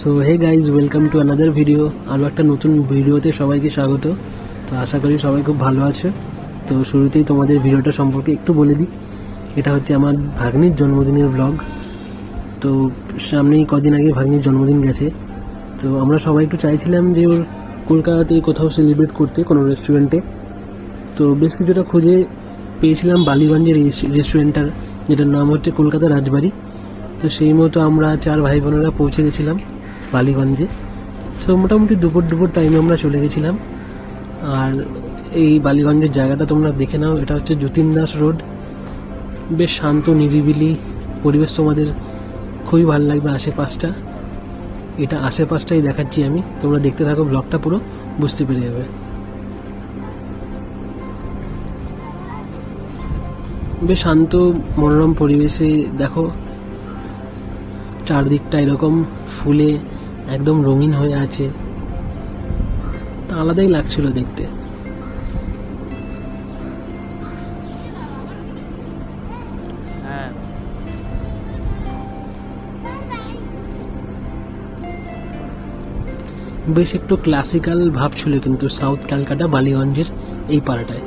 So hey guys welcome to another video আরও একটা নতুন ভিডিওতে সবাইকে স্বাগত। তো আশা করি সবাই খুব ভালো আছে। তো শুরুতেই তোমাদের ভিডিওটা সম্পর্কে একটু বলে দিই। এটা হচ্ছে আমার ভাগ্নির জন্মদিনের ব্লগ তো সামনেই কদিন আগে ভাগ্নির জন্মদিন গেছে। তো আমরা সবাই একটু চাইছিলাম যে ওর কলকাতাতে কোথাও সেলিব্রেট করতে কোনো রেস্টুরেন্টে তো বেশ কিছুটা খুঁজে পেয়েছিলাম বালিগঞ্জের রেস্টুরেন্টটার যেটার নাম হচ্ছে কলকাতা রাজবাড়ি। তো সেই মতো আমরা চার ভাই বোনেরা পৌঁছে গেছিলাম। বালিগঞ্জে। তো মোটামুটি দুপুর দুপুর টাইমে আমরা চলে গেছিলাম। আর এই বালিগঞ্জের জায়গাটা তোমরা দেখে নাও, এটা হচ্ছে যতীন দাস রোড। বেশ শান্ত, নিরিবিলি পরিবেশ তোমাদের খুবই ভালো লাগবে আশেপাশটা। এটা আশেপাশটাই দেখাচ্ছি আমি। তোমরা দেখতে থাকো ব্লগটা পুরো বুঝতে পেরে যাবে। বেশ শান্ত, মনোরম পরিবেশে দেখো। চারদিকটা এরকম ফুলে একদম রঙিন হয়ে আছে। তা আলাদাই লাগছিল দেখতে। হ্যাঁ। বেশ একটু ক্লাসিক্যাল ভাব ছিল কিন্তু সাউথ ক্যালকাটা বালিগঞ্জের এই পাড়াটায়।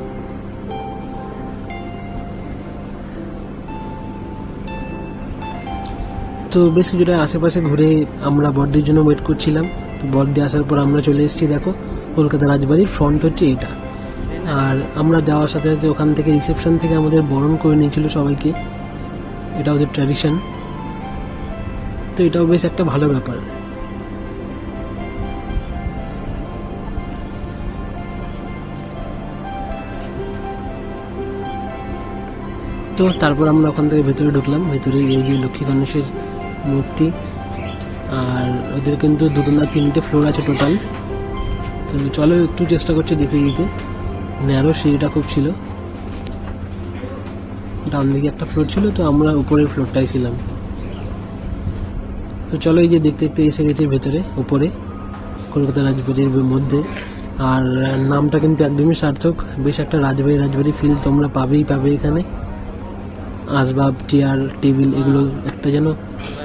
তো বেশ কিছুটা আশেপাশে ঘুরে আমরা বর্দির জন্য ওয়েট করছিলাম। তো বর্দি আসার পর আমরা চলে এসেছি, দেখো, কলকাতা রাজবাড়ির ফ্রন্ট হচ্ছে এটা আর আমরা যাওয়ার সাথে সাথে ওখান থেকে রিসেপশন থেকে আমাদের বরণ করে নিয়েছিল সবাইকে। এটা ওদের ট্র্যাডিশন তো এটাও বেশ একটা ভালো ব্যাপার। তো তারপর আমরা ওখান থেকে ভেতরে ঢুকলাম। ভেতরে এই যে লক্ষ্মী গণেশের মূর্তি। আর ওদের কিন্তু দুটো না তিনটে ফ্লোর আছে টোটাল তো চলো একটু চেষ্টা করছি দেখে দিতে ন্যারো সিঁড়িটা খুব ছিল। ডান দিকে একটা ফ্লোর ছিল, তো আমরা উপরের ফ্লোরটাই ছিলাম। তো চলো এই যে দেখতে দেখতে এসে গেছে ভেতরে, উপরে, কলকাতা রাজবাড়ির মধ্যে। আর নামটা কিন্তু একদমই সার্থক। বেশ একটা রাজবাড়ি রাজবাড়ি ফিল তোমরা পাবেই, পাবে এখানে। আসবাব, চেয়ার, টেবিল এগুলো একটা যেন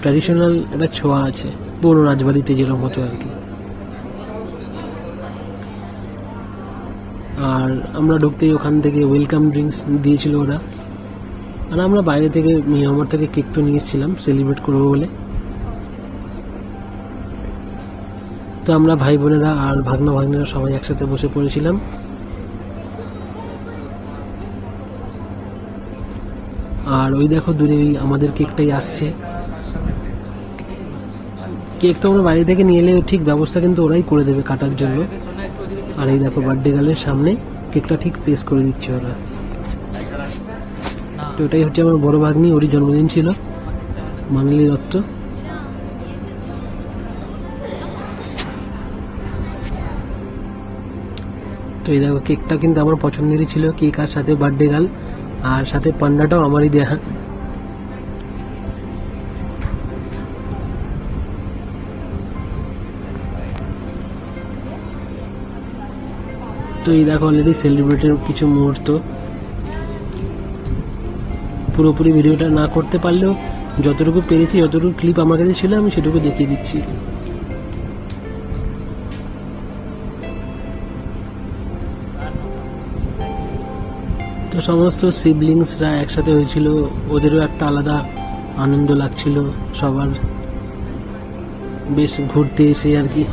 ট্র্যাডিশনাল একটা ছোঁয়া আছে পুরো রাজবাড়িতে যেরকম হতো আর কি। আর আমরা ঢুকতেই ওখান থেকে ওয়েলকাম ড্রিঙ্কস দিয়েছিল ওরা। আর আমরা বাইরে থেকে মিয়ামার থেকে কেক তো নিয়ে এসেছিলাম সেলিব্রেট করব বলে। তো আমরা ভাই বোনেরা আর ভাগনা ভাগ্নেরা সবাই একসাথে বসে পড়েছিলাম। আর ওই দেখো দূরে ওই আমাদের কেকটাই আসছে। কেক তো আমরা বাড়ি থেকে নিয়ে এলে ঠিক ব্যবস্থা কিন্তু ওরাই করে দেবে কাটার জন্য। আর এই দেখো বার্থডে গার্লের সামনে কেকটা ঠিক প্রেস করে দিচ্ছে ওরা। তো ওটাই হচ্ছে আমার বড় ভাগ্নি, ওরই জন্মদিন ছিল মানালি দত্ত। তো এই দেখো কেকটা কিন্তু আমার পছন্দেরই ছিল, কেক আর সাথে বার্থডে গার্ল আর সাথে পান্ডাটাও আমারই দেয়া। তো এই দেখো অলরেডি সেলিব্রেটের কিছু মুহূর্ত। পুরোপুরি ভিডিওটা না করতে পারলেও যতটুকু পেরেছি, যতটুকু ক্লিপ আমার কাছে ছিল, আমি সেটুকু দেখিয়ে দিচ্ছি। সমস্ত সিবলিংসরা একসাথে হয়েছিল। ওদেরও একটা আলাদা আনন্দ লাগছিল সবার। বেশ ঘুরতে এসে আর কি।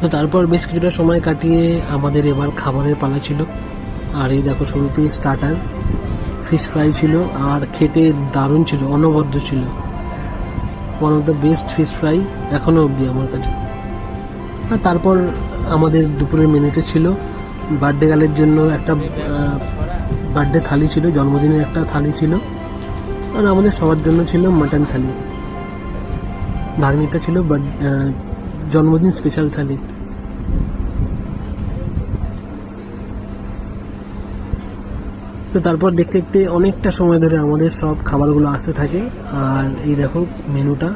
তো তারপর বেশ কিছুটা সময় কাটিয়ে আমাদের এবার খাবারের পালা ছিল। আর এই দেখো শুরুতেই স্টার্টার ফিশ ফ্রাই ছিল আর খেতে দারুণ ছিল, অনবদ্য ছিল। One of the best fish fry এখনও অবধি আমার কাছে। আর তারপর আমাদের দুপুরের মেনুতে ছিল বার্থডে গার্লের জন্য একটা বার্থডে থালি ছিল, জন্মদিনের একটা থালি ছিল। আর আমাদের সবার জন্য ছিল মাটন থালি। ভাগ্নিটা ছিল জন্মদিন স্পেশাল থালি। তো তারপর দেখতে দেখতে অনেকটা সময় ধরে আমাদের সব খাবারগুলো আসতে থাকে। আর এই দেখো মেনুটা।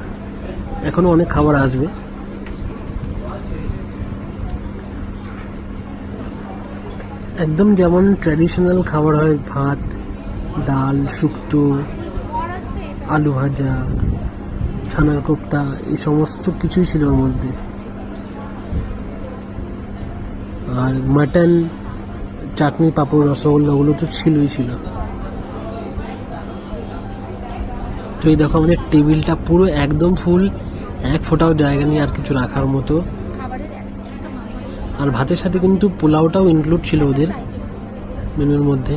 এখনও অনেক খাবার আসবে। একদম যেমন ট্র্যাডিশনাল খাবার হয় ভাত, ডাল, শুক্তো, আলু ভাজা, ছানার কোপ্তা, এই সমস্ত কিছুই ছিল ওর মধ্যে। আর মাটন চাটনি পাঁপড়, রসগোল্লা, ওগুলো তো ছিলই ছিল। তো এই দেখো আমাদের টেবিলটা পুরো একদম ফুল এক ফোঁটাও জায়গা নেই আর কিছু রাখার মতো। আর ভাতের সাথে কিন্তু পোলাওটাও ইনক্লুড ছিল ওদের মেনুর মধ্যে।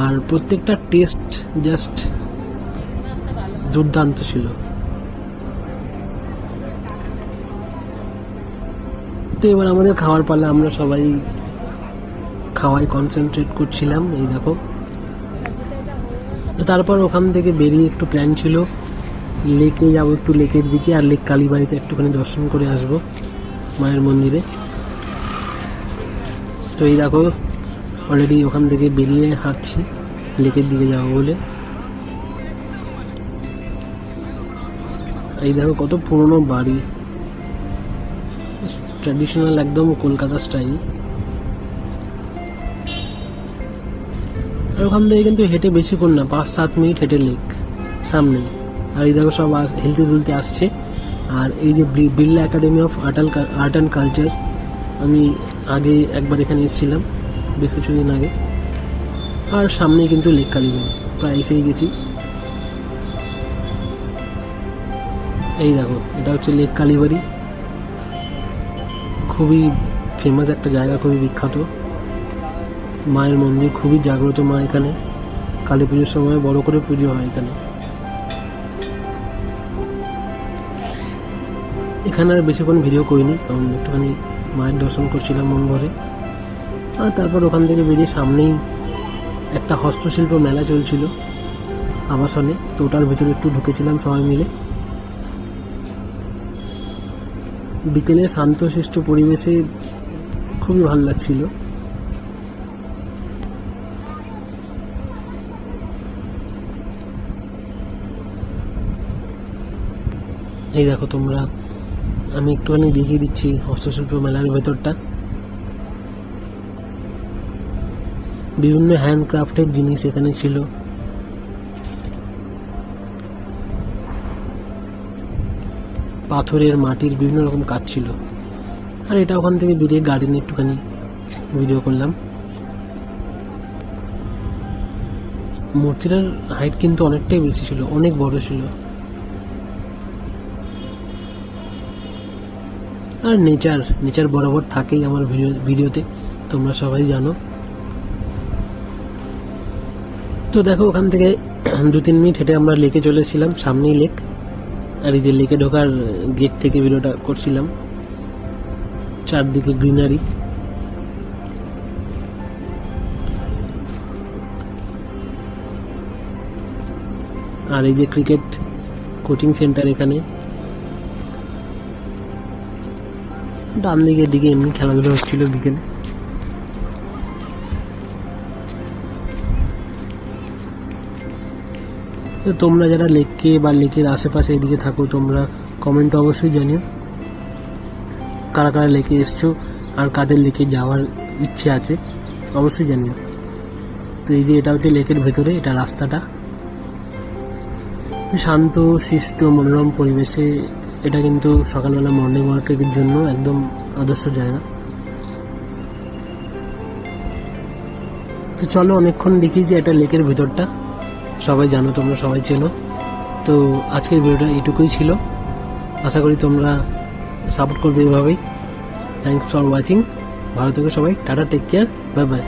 আর প্রত্যেকটা টেস্ট জাস্ট দুর্দান্ত ছিল। তো এবার আমাদের খাওয়ার পালা আমরা সবাই খাওয়ায় কনসেন্ট্রেট করছিলাম, এই দেখো। তারপর ওখান থেকে বেরিয়ে একটু প্ল্যান ছিল, লেকে যাব একটু লেকের দিকে আর লেক কালীবাড়িতে একটুখানি দর্শন করে আসব। মায়ের মন্দিরে। তো এই দেখো অলরেডি ওখান থেকে বেরিয়ে হাঁটছি, লেকের দিকে যাব বলে। এই দেখো কত পুরনো বাড়ি। ট্র্যাডিশনাল একদম কলকাতা স্টাইল আর ওখান থেকে কিন্তু হেঁটে বেশিক্ষণ না, পাঁচ সাত মিনিট হেঁটে লেক সামনে আর এই দেখো সব হেলতে দুলতে আসছে। আর এই যে Birla academy of art art and culture আমি আগে একবার এখানে এসেছিলাম, বেশ কিছুদিন আগে। আর সামনে কিন্তু লেক কালীগঞ্জ প্রায় এসেই গেছি। এই দেখো, এটা হচ্ছে লেক কালীবাড়ি খুবই ফেমাস একটা জায়গা, খুবই বিখ্যাত। মায়ের মন্দির, খুবই জাগ্রত মা এখানে। কালী পুজোর সময় বড় করে পুজো হয় এখানে। এখানে আর বেশিক্ষণ ভিডিও করিনি, কারণ একটুখানি মায়ের দর্শন করছিলাম মন ভরে আর তারপর ওখান থেকে বেরিয়ে সামনেই একটা হস্তশিল্প মেলা চলছিল আবাসনে। তো ওটার ভিতরে একটু ঢুকেছিলাম সবাই মিলে। বিকেলে শান্ত শান্তশিষ্ট পরিবেশে খুবই ভালো লাগছিল। এই দেখো তোমরা আমি একটুখানি দেখিয়ে দিচ্ছি হস্তশিল্প মেলার ভেতরটা। বিভিন্ন হ্যান্ডক্রাফটের জিনিস এখানে ছিল। পাথরের, মাটির বিভিন্ন রকম কাজ ছিল। আর এটা ওখান থেকে বেরিয়ে গার্ডেনে একটুখানি ভিডিও করলাম। মূর্তিটার হাইট কিন্তু অনেকটাই বেশি ছিল, অনেক বড় ছিল। আর নেচার নেচার বরাবর থাকেই আমার ভিডিও, ভিডিওতে, তোমরা সবাই জানো। তো দেখো, ওখান থেকে দু তিন মিনিট হেঁটে আমরা লেকে চলে এসেছিলাম, সামনেই লেক। আর এই যে লেকে ঢোকার গেট থেকে ভিডিওটা করছিলাম, চারদিকে গ্রিনারি। আর এই যে ক্রিকেট কোচিং সেন্টার এখানে। ডান দিকের দিকে এমনি খেলাধুলা হচ্ছিল বিকেলে। তো তোমরা যারা লেককে বা লেকের আশেপাশে এদিকে থাকো, তোমরা কমেন্টে অবশ্যই জানিও। কারা কারা লেকে এসছো আর কাদের লেকে যাওয়ার ইচ্ছে আছে, অবশ্যই জানিও। তো এই যে এটা হচ্ছে লেকের ভেতরে, এটা রাস্তাটা। শান্ত শিষ্ট মনোরম পরিবেশে এটা কিন্তু সকালবেলা মর্নিং ওয়াকের জন্য একদম আদর্শ জায়গা। তো চলো অনেকক্ষণ দেখি যে এটা লেকের ভেতরটা। সবাই জানো, তোমরা সবাই চেনো। তো আজকের ভিডিওটা এটুকুই ছিল। আশা করি তোমরা সাপোর্ট করবে এভাবেই। থ্যাংকস ফর ওয়াচিং ভালো থেকো সবাই। Tata take care bye bye